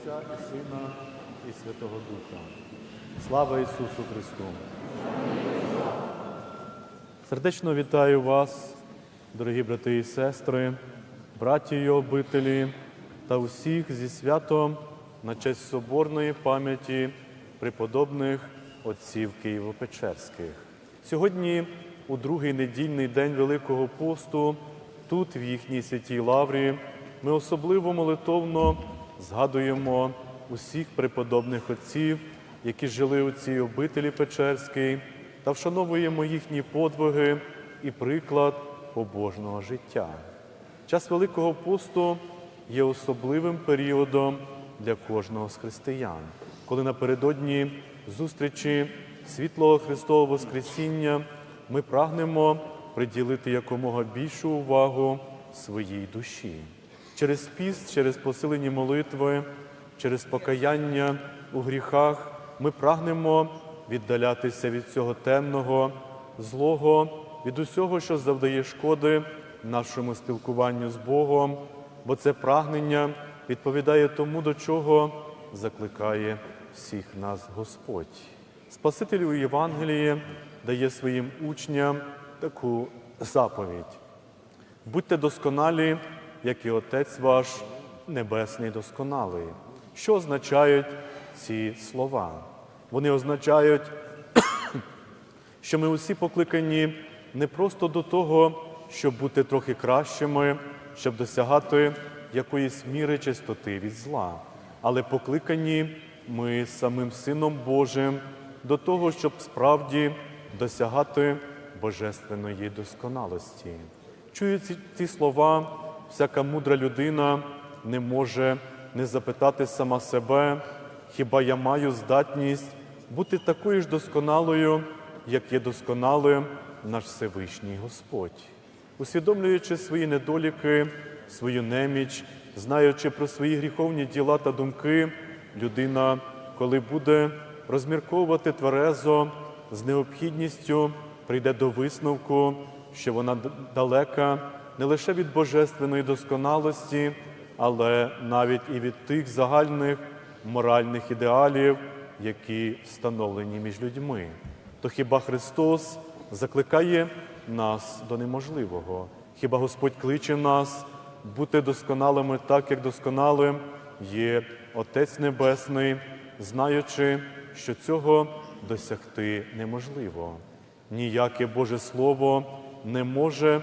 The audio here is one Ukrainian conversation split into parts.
Отця і Сина і Святого Духа. Слава Ісусу Христу! Сердечно вітаю вас, дорогі брати і сестри, браті й обителі та усіх зі святом на честь соборної пам'яті преподобних отців Києво-Печерських. Сьогодні, у другий недільний день Великого посту, тут, в їхній святій лаврі, ми особливо молитовно згадуємо усіх преподобних отців, які жили у цій обителі Печерській, та вшановуємо їхні подвиги і приклад побожного життя. Час Великого посту є особливим періодом для кожного з християн, коли напередодні зустрічі світлого Христового Воскресіння ми прагнемо приділити якомога більшу увагу своїй душі. Через піст, через посилені молитви, через покаяння у гріхах ми прагнемо віддалятися від цього темного, злого, від усього, що завдає шкоди нашому спілкуванню з Богом, бо це прагнення відповідає тому, до чого закликає всіх нас Господь. Спаситель у Євангелії дає своїм учням таку заповідь. Будьте досконалі, як і Отець ваш Небесний досконалий. Що означають ці слова? Вони означають, що ми усі покликані не просто до того, щоб бути трохи кращими, щоб досягати якоїсь міри чистоти від зла, але покликані ми самим Сином Божим до того, щоб справді досягати божественної досконалості. Чуючи ці слова, всяка мудра людина не може не запитати сама себе, хіба я маю здатність бути такою ж досконалою, як є досконалим наш Всевишній Господь. Усвідомлюючи свої недоліки, свою неміч, знаючи про свої гріховні діла та думки, людина, коли буде розмірковувати тверезо з необхідністю, прийде до висновку, що вона далека не лише від божественної досконалості, але навіть і від тих загальних моральних ідеалів, які встановлені між людьми. То хіба Христос закликає нас до неможливого? Хіба Господь кличе нас бути досконалими так, як досконалим є Отець Небесний, знаючи, що цього досягти неможливо. Ніяке Боже Слово не може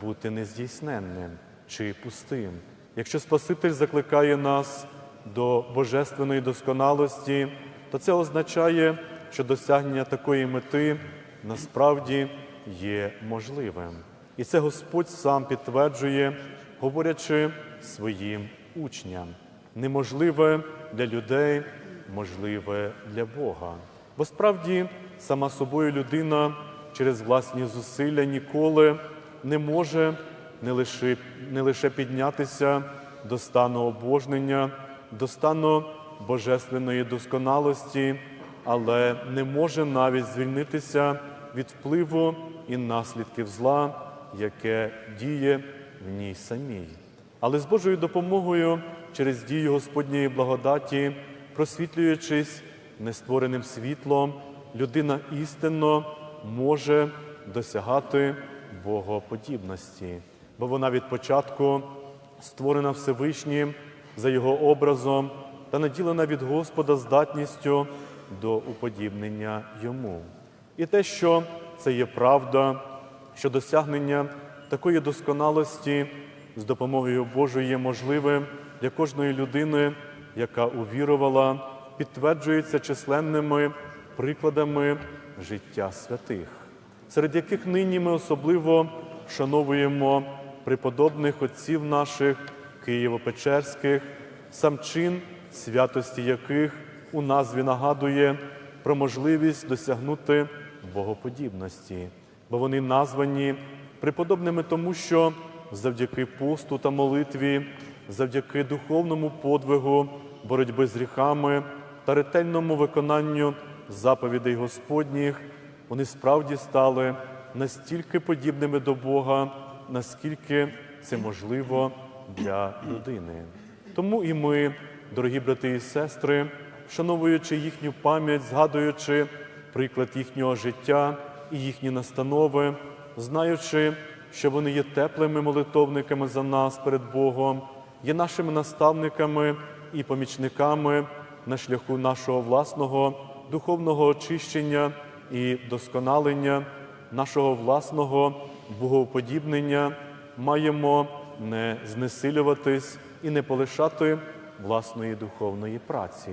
бути нездійсненним чи пустим. Якщо Спаситель закликає нас до божественної досконалості, то це означає, що досягнення такої мети насправді є можливим. І це Господь сам підтверджує, говорячи своїм учням. Неможливе для людей, можливе для Бога. Бо справді сама собою людина через власні зусилля ніколи не може не лише, не лише піднятися до стану обожнення, до стану божественної досконалості, але не може навіть звільнитися від впливу і наслідків зла, яке діє в ній самій. Але з Божою допомогою через дію Господньої благодаті, просвітлюючись нествореним світлом, людина істинно може досягати богоподібності, бо вона від початку створена Всевишнім за його образом та наділена від Господа здатністю до уподібнення йому. І те, що це є правда, що досягнення такої досконалості з допомогою Божою є можливим для кожної людини, яка увірувала, підтверджується численними прикладами життя святих, серед яких нині ми особливо вшановуємо преподобних отців наших Києво-Печерських, сам чин святості яких у назві нагадує про можливість досягнути богоподібності, бо вони названі преподобними тому, що завдяки посту та молитві, завдяки духовному подвигу, боротьби з гріхами та ретельному виконанню заповідей Господніх, вони справді стали настільки подібними до Бога, наскільки це можливо для людини. Тому і ми дорогі брати і сестри, вшановуючи їхню пам'ять, згадуючи приклад їхнього життя і їхні настанови, знаючи, що вони є теплими молитовниками за нас перед Богом, є нашими наставниками і помічниками на шляху нашого власного духовного очищення і досконалення, нашого власного богоподібнення, маємо не знесилюватись і не полишати власної духовної праці.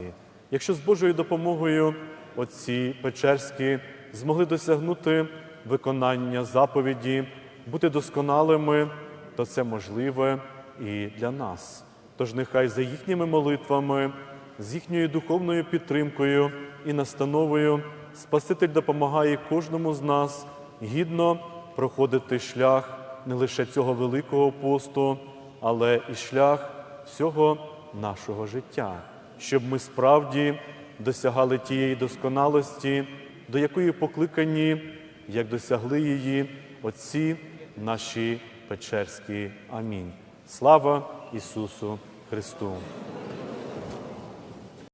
Якщо з Божою допомогою отці Печерські змогли досягнути виконання заповіді, бути досконалими, то це можливе і для нас. Тож нехай за їхніми молитвами, з їхньою духовною підтримкою і настановою Спаситель допомагає кожному з нас гідно проходити шлях не лише цього великого посту, але і шлях всього нашого життя, щоб ми справді досягали тієї досконалості, до якої покликані, як досягли її отці наші Печерські. Амінь. Слава Ісусу Христу!